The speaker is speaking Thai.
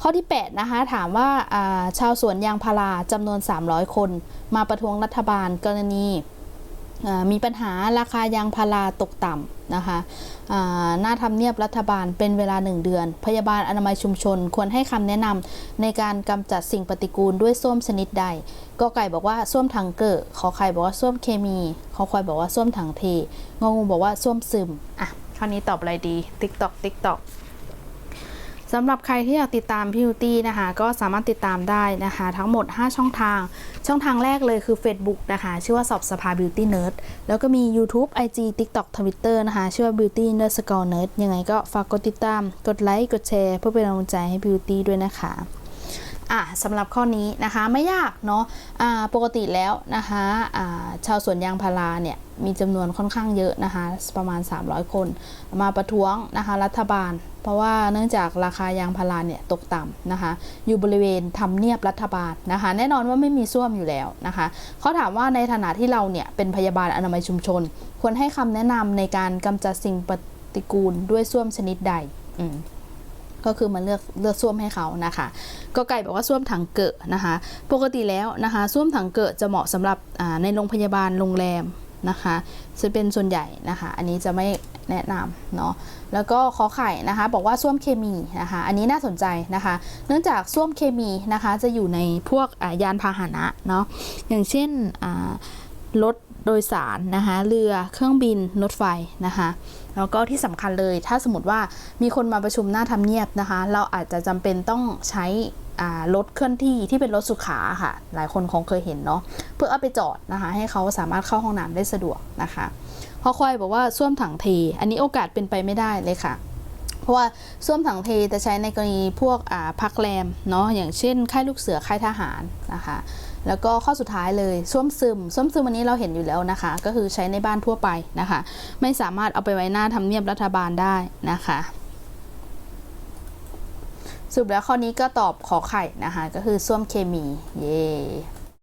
ข้อที่ 8 นะคะ ถามว่าชาวสวนยางพาราจำนวน 300 คน มาประท้วงรัฐบาลกรณีมีปัญหาราคายางพาราตกต่ำนะคะอ่าหน้าทำเนียบรัฐบาลเป็นเวลา 1 เดือน พยาบาลอนามัยชุมชน ควรให้คำแนะนำในการกำจัดสิ่งปฏิกูลด้วยส้วมชนิดใดกอไก่บอกว่าส้วมถังเกิดขอไข่บอกว่าส้วมเคมีขอควายบอกว่าส้วมถังเทงองูบอกว่าส้วมซึม อะคราวนี้ตอบอะไรดี ติ๊กตอกติ๊กตอก สำหรับใครที่อยากติดตามพี่ยูตี้นะคะ ก็สามารถติดตามได้นะคะ ทั้งหมด 5 ช่องทาง ช่องทางแรกเลยคือ Facebook นะคะ ชื่อว่าสอบสภา Beauty Nerd แล้วก็มี YouTube IG TikTok Twitter นะคะ ชื่อว่า Beauty Nerd Score Nerd ยังไงก็ฝากกดติดตาม กดไลค์ กดแชร์ เพื่อเป็นกำลังใจให้ Beauty ด้วยนะคะอะสำหรับข้อนี้นะคะไม่ยากเนาะอ่าปกติแล้วนะคะอ่าชาวสวนยางพาราเนี่ย มีจำนวนค่อนข้างเยอะนะคะประมาณ 300 คน มาประท้วงนะคะรัฐบาล เพราะว่าเนื่องจากราคายางพาราเนี่ยตกต่ำนะคะอยู่บริเวณทำเนียบรัฐบาลนะคะแน่นอนว่าไม่มีส้วมอยู่แล้วนะคะเขาถามว่าในฐานะที่เราเนี่ยเป็นพยาบาลอนามัยชุมชน ควรให้คำแนะนำในการกำจัดสิ่งปฏิกูลด้วยส้วมชนิดใดก็คือมาเลือกเลือกส้วมให้เขานะคะ ก็ไก่บอกว่าส้วมถังเกอะนะคะ ปกติแล้วนะคะส้วมถังเกอะจะเหมาะสำหรับในโรงพยาบาลโรงแรม นะคะจะเป็นส่วนใหญ่นะคะ อันนี้จะไม่แนะนำเนาะแล้วก็ขอไข่นะคะ บอกว่าส้วมเคมีนะคะ อันนี้น่าสนใจนะคะ เนื่องจากส้วมเคมีนะคะจะอยู่ในพวกยานพาหนะเนาะอย่างเช่นรถโดยสารนะคะเรือเครื่องบินรถไฟนะคะแล้วก็ที่สำคัญเลยถ้าสมมติว่ามีคนมาประชุมหน้าทำเนียบนะคะ เราอาจจะจำเป็นต้องใช้ รถเคลื่อนที่ที่เป็นรถสุขาค่ะ หลายคนคงเคยเห็นเนาะเพื่อเอาไปจอดนะคะ ให้เขาสามารถเข้าห้องน้ำได้สะดวกนะคะพอควายบอกว่าส้วมถังเท อันนี้โอกาสเป็นไปไม่ได้เลยค่ะ เพราะว่าส้วมถังเทจะใช้ในกรณีพวกอ่าพักแรมเนาะอย่างเช่นค่ายลูกเสือค่ายทหารนะคะแล้วก็ข้อสุดท้ายเลยส้วมซึมส้วมซึมอันนี้เราเห็นอยู่แล้วนะคะ ก็คือใช้ในบ้านทั่วไปนะคะ ไม่สามารถเอาไปไว้หน้าทำเนียบรัฐบาลได้นะคะ สรุปแล้วข้อนี้ก็ตอบขอไข่นะคะ ก็คือส้วมเคมี เย่